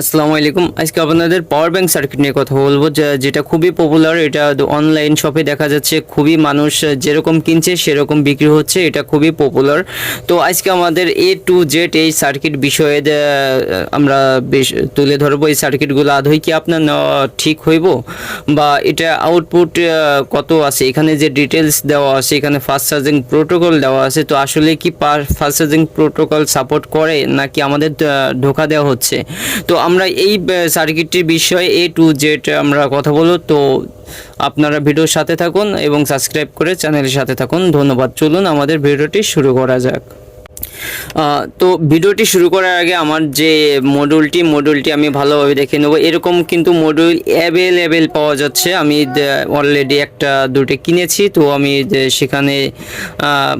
আসসালামু আলাইকুম। আজকে আপনাদের পাওয়ার ব্যাংক সার্কিট নিয়ে কথা বলব যেটা খুবই পপুলার এটা অনলাইন শপে দেখা যাচ্ছে, খুবই মানুষ যেরকম কিনছে, সেরকম বিক্রি হচ্ছে, এটা খুবই পপুলার তো আজকে আমাদের এ টু জেড এই সার্কিট বিষয়ে আমরা বেশ তুলে ধরবো। এই সার্কিটগুলো আদৌ কি আপনার ঠিক হইব? বা এটা আউটপুট কত আছে? এখানে যে ডিটেলস দেওয়া আছে, এখানে ফাস্ট চার্জিং প্রোটোকল দেওয়া আছে, তো আসলে কি ফাস্ট চার্জিং প্রোটোকল সাপোর্ট করে, নাকি আমাদের ধোকা দেওয়া হচ্ছে? তো আমরা এই সার্কিটটির বিষয়ে এ টু জেড আমরা কথা বলব। তো আপনারা ভিডিওর সাথে থাকুন এবং সাবস্ক্রাইব করে চ্যানেলের সাথে থাকুন। ধন্যবাদ। চলুন আমাদের ভিডিওটি শুরু করা যাক। তো ভিডিওটি শুরু করার আগে আমার যে মডিউলটি মডিউলটি আমি ভালোভাবে দেখে নেব। এরকম কিন্তু মডিউল অ্যাভেলেবেল পাওয়া যাচ্ছে। আমি অলরেডি একটা দুটো কিনেছি তো আমি সেখানে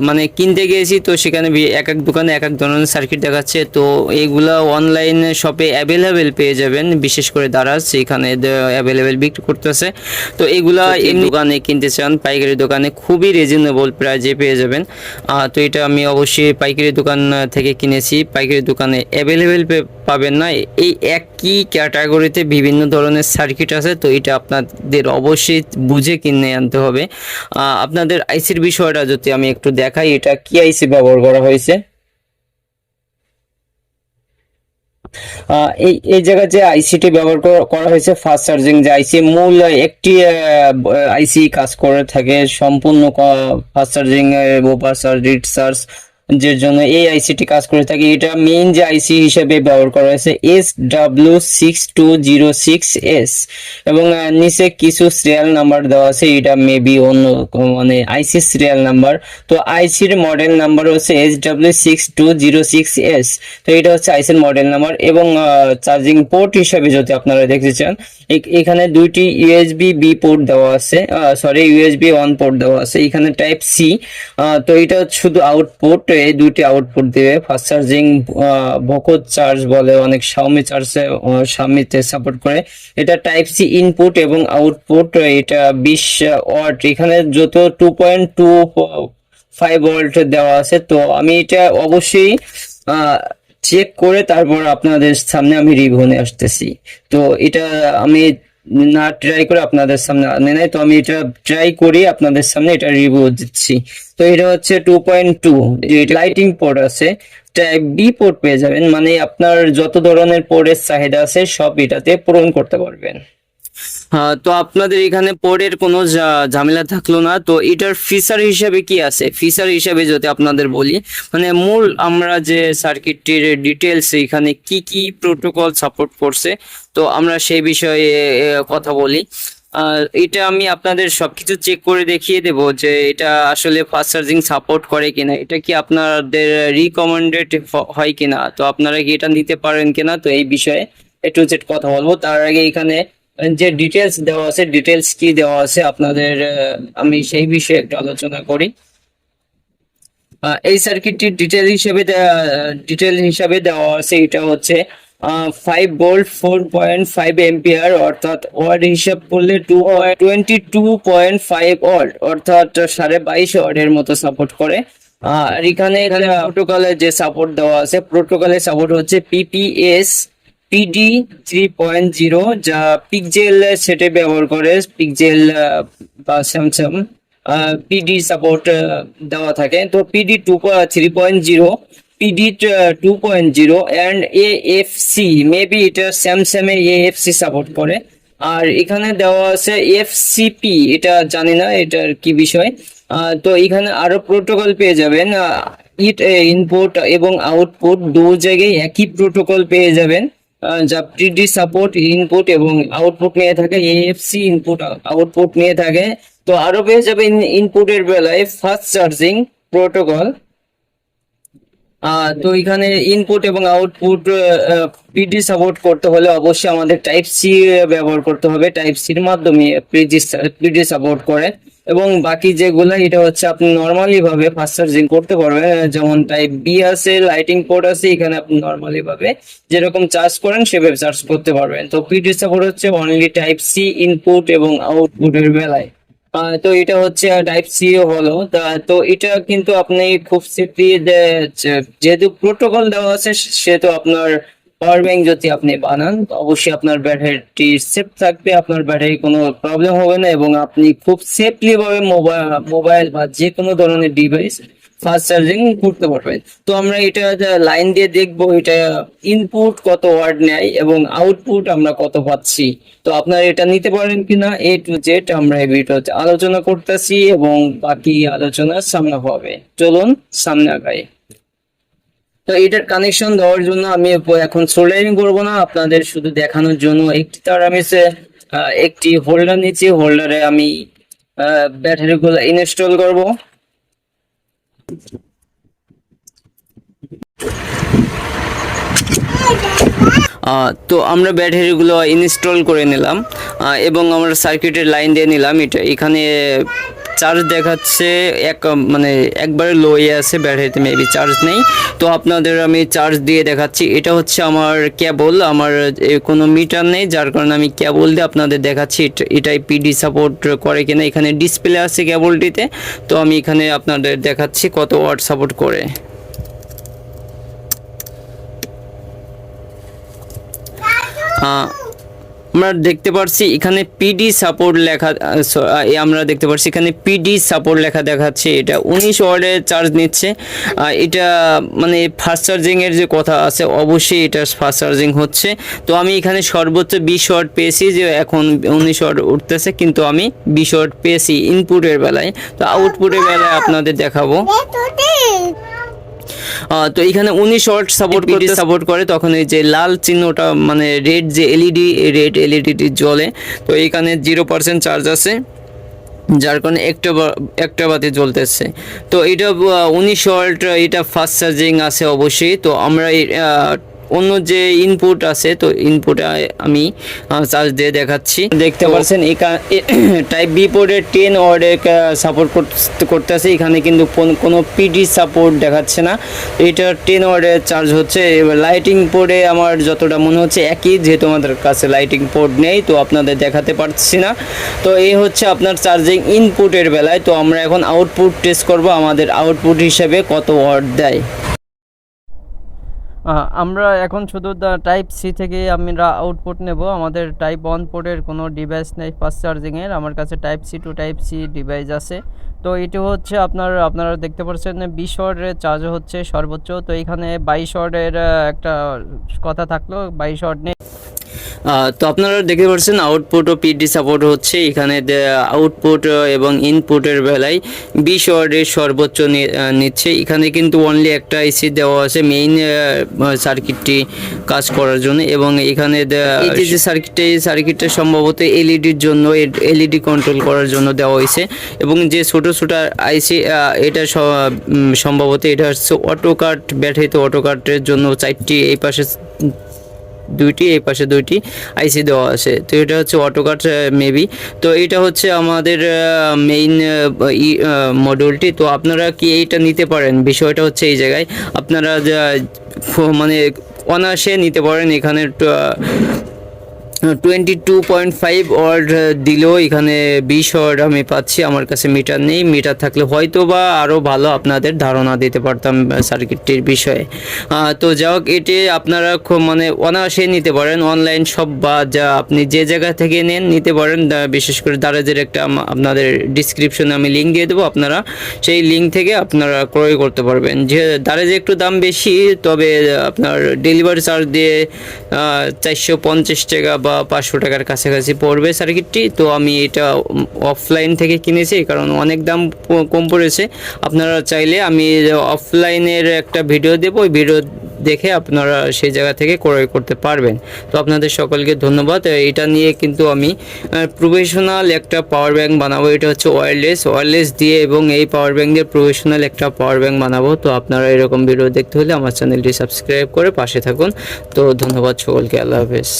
মানে কিনতে গিয়েছি তো সেখানে এক এক দোকানে এক এক ধরনের সার্কিট দেখাচ্ছে। তো এইগুলা অনলাইন শপে অ্যাভেলেবেল পেয়ে যাবেন বিশেষ করে দারাজ সেখানে অ্যাভেলেবেল বিক্রি করতেছে। তো এগুলা দোকানে কিনতে চান পাইকারি দোকানে খুবই রিজনেবল প্রাইজে পেয়ে যাবেন। তো এটা আমি অবশ্যই পাইকারি দোকান থেকে কিনেছি, পাইকারি দোকানে অ্যাভেলেবেল পাবেন না। এই একই ক্যাটাগরিতে বিভিন্ন ধরনের সার্কিট আছে, তো এটা আপনাদের অবশ্যই বুঝে কিনে আনতে হবে। আপনাদের আইসির বিষয়টা যদি আমি একটু দেখাই, এটা কি আইসি ব্যবহার করা হয়েছে? এই এই জায়গায় যে আইসিটি ব্যবহার করা- করা হয়েছে ফাস্ট চার্জিং যে আইসি মূল একটি আইসি কাজ করে থাকে, সম্পূর্ণ ফাস্ট চার্জিং ওভার চার্জ রিড চার্জ যে জন্য এই আইসিটি কাজ করে থাকে, এটা মেইন যে আইসি হিসেবে ব্যবহার করা হয়েছে S W six two zero six S এবং নিচে কিছু সিরিয়াল নাম্বার দেওয়া আছে, এটা মেবি অন্য মানে আইসি সিরিয়াল নাম্বার তো আইসির মডেল নাম্বার হচ্ছে S W six two zero six S তো এটা হচ্ছে আইসির মডেল নাম্বার এবং চার্জিং পোর্ট হিসেবে যদি আপনারা দেখতে চান এখানে দুইটি ইউএসবি বি পোর্ট দেওয়া আছে সরি ইউএসবি ওয়ান পোর্ট দেওয়া আছে, এখানে টাইপ সি তো এটা শুধু আউটপুট এই দুইটি আউটপুট দিবে। ফাস্ট চার্জিং ভকত চার্জ বলে, অনেক শাওমি চার্জে শাওমিতে সাপোর্ট করে। এটা টাইপ সি ইনপুট এবং আউটপুট এটা বিশ ওয়াট এখানে যত two point two five volt দেওয়া আছে, তো আমি এটা অবশ্যই চেক করে তারপর আপনাদের সামনে আমি রিভিউ নিয়ে আসতেছি। তো এটা আমি না ট্রাই করে আপনাদের সামনে আনে নাই। তো আমি এটা ট্রাই করি আপনাদের সামনে, এটা রিভিউ দিচ্ছি। তো এটা হচ্ছে two point two lightning port আছে। টাইপ বি পোর্ট পেয়ে যাবেন মানে আপনার যত ধরনের পোর্টের চাহিদা আছে, সব এটাতে পূরণ করতে পারবেন। তো আপনাদের এখানে পরের কোনো ঝামেলা থাকল না। তো এটার ফিচার হিসাবে কি আছে? ফিচার হিসাবে যদি আপনাদের বলি মানে মূল আমরা যে সার্কিটটির ডিটেলস এখানে কি কি প্রোটোকল সাপোর্ট করছে, তো আমরা সেই বিষয়ে কথা বলি। এটা আমি আপনাদের সবকিছু চেক করে দেখিয়ে দেব যে এটা আসলে ফাস্ট চার্জিং সাপোর্ট করে কিনা। এটা কি আপনাদের রিকমেন্ডেড হয় কিনা? তো আপনারা কি এটা নিতে পারেন কিনা? তো এই বিষয়ে একটু কথা বলব। তার আগে এখানে যে ডিটেলস দেওয়া আছে ডিটেলস কি দেওয়া আছে আপনাদের আমি সেই বিষয়ে একটু আলোচনা করি। এই সার্কিটটির ডিটেল হিসেবে ডিটেল হিসাবে দেওয়া আছে এটা হচ্ছে five volt four point five ampere অর্থাৎ ওয়ার্ড হিসাব করলে to twenty two point five watt অর্থাৎ সাড়ে বাইশ ওয়ার্ডের মতো সাপোর্ট করে। আর এখানে এখানে প্রোটোকলের যে সাপোর্ট দেওয়া আছে প্রোটোকলের সাপোর্ট হচ্ছে PPS PD three point zero যা পিকজেল সেটে ব্যবহার করে পিকজেল বা স্যামসাং পিডি সাপোর্ট দেওয়া থাকে। তো PD to three point zero PD two point zero and A F C maybe এটা Samsung A F C support করে। আর এখানে দেওয়া আছে এফসিপি এটা জানি না এটার কি বিষয়। তো এখানে আরও প্রোটোকল পেয়ে যাবেন। ইট ইনপুট এবং আউটপুট দু জায়গায় একই প্রোটোকল পেয়ে যাবেন। যা পিডি সাপোর্ট ইনপুট এবং আউটপুট নিয়ে থাকে এএফসি ইনপুট আউটপুট নিয়ে থাকে। তো আরও পেয়ে যাবেন ইনপুটের বেলায় ফাস্ট চার্জিং প্রোটোকল তো এখানে ইনপুট এবং আউটপুট পিডি সাপোর্ট করতে হলে অবশ্যই আমাদের টাইপ সি ব্যবহার করতে হবে। টাইপ সির মাধ্যমে পিডি পিডি সাপোর্ট করে। এবং বাকি যেগুলো, এটা হচ্ছে আপনি নর্মালি ভাবে ফাস্ট চার্জিং করতে পারবেন যেমন টাইপ বি আছে লাইটিং পোর্ট আছে, এখানে আপনি নর্মালি ভাবে যেরকম চার্জ করেন সেভাবে চার্জ করতে পারবেন। তো পিডি সাপোর্ট হচ্ছে অনলি টাইপ সি ইনপুট এবং আউটপুটের বেলায়। তো এটা হচ্ছে টাইপ সি হলো। তা এটা কিন্তু আপনি খুব সেফটি যেহেতু প্রোটোকল দেওয়া আছে সেহেতু আপনার পাওয়ার ব্যাংক যদি আপনি বানান অবশ্যই আপনার ব্যাটারিটি সেফ থাকবে, আপনার ব্যাটারি কোনো প্রবলেম হবে না এবং আপনি খুব সেফলি ভাবে মোবাইল বা যে কোনো ধরনের ডিভাইস ফাস্ট চার্জিং করতে পারবেন। তো আমরা এটা লাইন দিয়ে দেখব, এটা ইনপুট কত ওয়ার্ড নেয় এবং আউটপুট আমরা কত পাচ্ছি। তো আপনারা এটা নিতে পারেন কিনা এ টু জেড আমরা এই ভিডিওতে আলোচনা করতেছি এবং বাকি আলোচনা সামনে হবে। চলুন সামনে আগাই। তো এটার কানেকশন দেওয়ার জন্য আমি এখন সোল্ডারিং করব না। আপনাদের শুধু দেখানোর জন্য একটি তার আমি একটি হোল্ডার নিচ্ছি। হোল্ডারে আমি ব্যাটারি গুলো ইনস্টল করব। তো আমরা ব্যাটারিগুলো ইনস্টল করে নিলাম। এবং আমরা সার্কিটের লাইন দিয়ে নিলাম। এটা এখানে চার্জ দেখাচ্ছে এক মানে একবারে লোয়ে আছে ব্যাটারিতে মেবি চার্জ নেই। তো আপনাদের আমি চার্জ দিয়ে দেখাচ্ছি। এটা হচ্ছে আমার কেবল আমার কোনো মিটার নেই যার কারণে আমি কেবল দিয়ে আপনাদের দেখাচ্ছি এটা- এটাই পিডি সাপোর্ট করে কিনা। এখানে ডিসপ্লে আছে কেবলটিতে তো আমি এখানে আপনাদের দেখাচ্ছি কত ওয়াট সাপোর্ট করে। আহ, আমরা দেখতে পারছি এখানে পিডি সাপোর্ট লেখা আমরা দেখতে পারছি এখানে পিডি সাপোর্ট লেখা দেখাচ্ছে। এটা উনিশ ওয়ার্ডের চার্জ নিচ্ছে। এটা মানে ফাস্ট চার্জিংয়ের যে কথা আছে, অবশ্যই এটা ফাস্ট চার্জিং হচ্ছে। তো আমি এখানে সর্বোচ্চ বিশ ওয়ার্ড পেয়েছি যে এখন উনিশ ওয়ার্ড উঠতেছে, কিন্তু আমি বিশ ওয়ার্ড পেয়েছি ইনপুটের বেলায়। তো আউটপুটের বেলায় আপনাদের দেখাবো। তো এখানে উনি শর্ট সাপোর্ট করতে সাপোর্ট করে তখন এই যে লাল চিহ্নটা মানে রেড যে এলইডি রেড এলইডিটি জ্বলে তো এখানে জিরো পার্সেন্ট চার্জ আছে যার কারণে একটা একটা বাতি জ্বলতেছে। তো এটা উনিশ শর্ট এটা ফাস্ট চার্জিং আছে অবশ্যই তো আমরা অন্য যে ইনপুট আছে তো ইনপুটে আমি চার্জ দিয়ে দেখাচ্ছি। দেখতে পাচ্ছেন টাইপ বি পোর্টে টেন ওয়ার্ডে সাপোর্ট করতেছে এখানে কিন্তু কোন- কোনো পিডি সাপোর্ট দেখাচ্ছে না। এটা টেন ওয়ার্ডের চার্জ হচ্ছে। এবার লাইটিং পোর্টে আমার যতটা মনে হচ্ছে একই যেহেতু আমাদের কাছে লাইটিং পোর্ট নেই তো আপনাদের দেখাতে পারছি না। তো এই হচ্ছে আপনার চার্জিং ইনপুটের বেলায়। তো আমরা এখন আউটপুট টেস্ট করব। আমাদের আউটপুট হিসেবে কত ওয়াট দেয়? আমরা এখন শুধু টাইপ সি থেকে আমরা আউটপুট নেব। আমাদের টাইপ ওয়ান পোর্টের কোনো ডিভাইস নেই ফাস্ট চার্জিংয়ের আমার কাছে type C to type C device আছে। তো এটি হচ্ছে আপনার, আপনারা দেখতে পাচ্ছেন বিশ ওয়ার্ডের চার্জ হচ্ছে সর্বোচ্চ। তো এখানে বাইশ ওয়ার্ডের একটা কথা থাকল। বাইশ ওয়ার্ড তো আপনারা দেখতে পাচ্ছেন আউটপুট ও পিডি সাপোর্ট হচ্ছে। এখানে আউটপুট এবং ইনপুটের বেলায় বিশ ওয়ার্ডের সর্বোচ্চ নিচ্ছে। এখানে কিন্তু অনলি একটা আইসি দেওয়া আছে মেইন সার্কিটটি কাজ করার জন্য। এবং এখানে যে সার্কিটটা এই সার্কিটটা সম্ভবত এলইডির জন্য এলইডি কন্ট্রোল করার জন্য দেওয়া হয়েছে। এবং যে ছোটো, ছোট আইসি এটা সম্ভবত এটা হচ্ছে অটো কাট ব্যাটারিতে অটো জন্য চারটি এই পাশে দুইটি, এই পাশে দুইটি আইসি দেওয়া আছে। তো এটা হচ্ছে অটোকাট মেবি তো এটা হচ্ছে আমাদের মেইন মডিউলটি তো আপনারা কি এইটা নিতে পারেন? বিষয়টা হচ্ছে এই জায়গায়। আপনারা মানে অনায়াসে নিতে পারেন। এখানে twenty two point five watt দিলেও এখানে বিশ ওয়ার্ড আমি পাচ্ছি। আমার কাছে মিটার নেই। মিটার থাকলে হয়তো বা আরও ভালো আপনাদের ধারণা দিতে পারতাম সার্কিটটির বিষয়ে। তো যাই হোক, এটি আপনারা খুব মানে অনায়াসে নিতে পারেন। অনলাইন সব বা যা আপনি যে জায়গা থেকে নেন, নিতে পারেন। বিশেষ করে দারাজের একটা আপনাদের ডিসক্রিপশনে আমি লিঙ্ক দিয়ে দেবো। আপনারা সেই লিঙ্ক থেকে আপনারা ক্রয় করতে পারবেন। যে দারাজে একটু দাম বেশি, তবে আপনার ডেলিভারি চার্জ দিয়ে চারশো পঞ্চাশ টাকা বা পাঁচশো টাকার কাছাকাছি পড়বে সার্কিটটি। তো আমি এটা অফলাইন থেকে কিনেছি, কারণ অনেক দাম কম পড়েছে। আপনারা চাইলে আমি অফলাইনের একটা ভিডিও দেবো। ওই ভিডিও দেখে আপনারা সেই জায়গা থেকে ক্রয় করতে পারবেন। তো আপনাদের সকলকে ধন্যবাদ। এটা নিয়ে কিন্তু আমি প্রফেশনাল একটা পাওয়ার ব্যাংক বানাবো। এটা হচ্ছে ওয়্যারলেস ওয়্যারলেস দিয়ে এবং এই পাওয়ার ব্যাংক দিয়ে প্রফেশনাল একটা পাওয়ার ব্যাংক বানাবো। তো আপনারা এরকম ভিডিও দেখতে হলে আমার চ্যানেলটি সাবস্ক্রাইব করে পাশে থাকুন। তো ধন্যবাদ সকলকে। আল্লাহ হাফেজ।